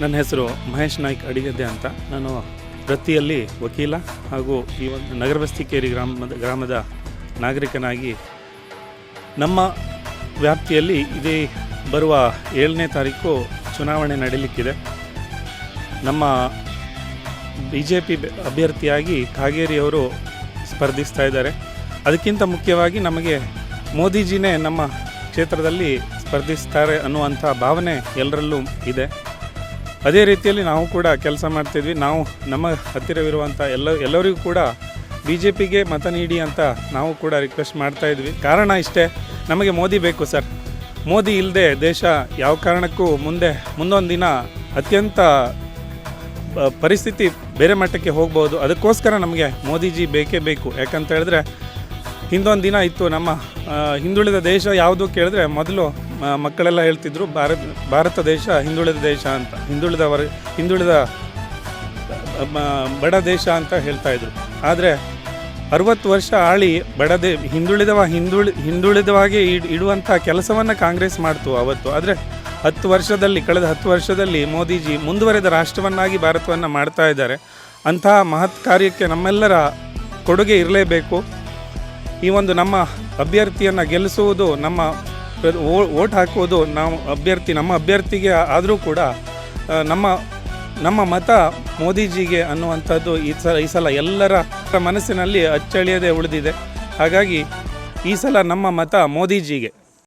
ನನ್ನ ಹೆಸರು ಮಹೇಶ್ ನಾಯ್ಕ್ ಅಡಿಗದ್ದೆ ಅಂತ. ನಾನು ವೃತ್ತಿಯಲ್ಲಿ ವಕೀಲ ಹಾಗೂ ಈ ಒಂದು ನಗರ ಬಸ್ತಿಕೇರಿ ಗ್ರಾಮದ ಗ್ರಾಮದ ನಾಗರಿಕನಾಗಿ ನಮ್ಮ ವ್ಯಾಪ್ತಿಯಲ್ಲಿ ಇದೇ ಬರುವ ಏಳನೇ ತಾರೀಕು ಚುನಾವಣೆ ನಡೀಲಿಕ್ಕಿದೆ. ನಮ್ಮ ಬಿ ಜೆ ಪಿ ಅಭ್ಯರ್ಥಿಯಾಗಿ ಕಾಗೇರಿಯವರು ಸ್ಪರ್ಧಿಸ್ತಾ ಇದ್ದಾರೆ. ಅದಕ್ಕಿಂತ ಮುಖ್ಯವಾಗಿ ನಮಗೆ ಮೋದಿಜಿನೇ ನಮ್ಮ ಕ್ಷೇತ್ರದಲ್ಲಿ ಸ್ಪರ್ಧಿಸ್ತಾರೆ ಅನ್ನುವಂಥ ಭಾವನೆ ಎಲ್ಲರಲ್ಲೂ ಇದೆ. ಅದೇ ರೀತಿಯಲ್ಲಿ ನಾವು ಕೂಡ ಕೆಲಸ ಮಾಡ್ತಿದ್ವಿ. ನಾವು ನಮ್ಮ ಹತ್ತಿರವಿರುವಂಥ ಎಲ್ಲ, ಎಲ್ಲರಿಗೂ ಕೂಡ ಬಿ ಜೆ ಪಿಗೆ ಮತ ನೀಡಿ ಅಂತ ನಾವು ಕೂಡ ರಿಕ್ವೆಸ್ಟ್ ಮಾಡ್ತಾ ಇದ್ವಿ. ಕಾರಣ ಇಷ್ಟೇ, ನಮಗೆ ಮೋದಿ ಬೇಕು ಸರ್. ಮೋದಿ ಇಲ್ಲದೆ ದೇಶ ಯಾವ ಕಾರಣಕ್ಕೂ ಮುಂದೆ, ಮುಂದೊಂದು ದಿನ ಅತ್ಯಂತ ಪರಿಸ್ಥಿತಿ ಬೇರೆ ಮಟ್ಟಕ್ಕೆ ಹೋಗ್ಬೋದು. ಅದಕ್ಕೋಸ್ಕರ ನಮಗೆ ಮೋದಿಜಿ ಬೇಕೇ ಬೇಕು. ಯಾಕಂತ ಹೇಳಿದ್ರೆ ಹಿಂದೊಂದು ದಿನ ಇತ್ತು ನಮ್ಮ ಹಿಂದುಳಿದ ದೇಶ ಯಾವುದು ಕೇಳಿದ್ರೆ ಮೊದಲು ಮಕ್ಕಳೆಲ್ಲ ಹೇಳ್ತಿದ್ರು, ಭಾರತ ಭಾರತ ದೇಶ ಹಿಂದುಳಿದ ದೇಶ ಅಂತ. ಹಿಂದುಳಿದ ವರ್ ಹಿಂದುಳಿದ ಬಡ ದೇಶ ಅಂತ ಹೇಳ್ತಾ ಇದ್ರು. ಆದರೆ ಅರವತ್ತು ವರ್ಷ ಆಳಿ ಬಡದೆ ಹಿಂದುಳಿದವ, ಹಿಂದುಳಿ, ಹಿಂದುಳಿದವಾಗಿ ಇಡ್ ಇಡುವಂಥ ಕೆಲಸವನ್ನು ಕಾಂಗ್ರೆಸ್ ಮಾಡ್ತು ಅವತ್ತು. ಆದರೆ ಹತ್ತು ವರ್ಷದಲ್ಲಿ, ಕಳೆದ ಹತ್ತು ವರ್ಷದಲ್ಲಿ ಮೋದಿಜಿ ಮುಂದುವರೆದ ರಾಷ್ಟ್ರವನ್ನಾಗಿ ಭಾರತವನ್ನು ಮಾಡ್ತಾ ಇದ್ದಾರೆ. ಅಂತಹ ಮಹತ್ ಕಾರ್ಯಕ್ಕೆ ನಮ್ಮೆಲ್ಲರ ಕೊಡುಗೆ ಇರಲೇಬೇಕು. ಈ ಒಂದು ನಮ್ಮ ಅಭ್ಯರ್ಥಿಯನ್ನು ಗೆಲ್ಲಿಸುವುದು ನಮ್ಮ ಓಟ್ ಹಾಕೋದು ನಾವು ಅಭ್ಯರ್ಥಿ, ನಮ್ಮ ಅಭ್ಯರ್ಥಿಗೆ ಆದರೂ ಕೂಡ ನಮ್ಮ ನಮ್ಮ ಮತ ಮೋದಿಜಿಗೆ ಅನ್ನುವಂಥದ್ದು ಈ ಸಲ ಈ ಸಲ ಎಲ್ಲರ ಮನಸ್ಸಿನಲ್ಲಿ ಅಚ್ಚಳಿಯದೆ ಉಳಿದಿದೆ. ಹಾಗಾಗಿ ಈ ಸಲ ನಮ್ಮ ಮತ ಮೋದಿಜಿಗೆ.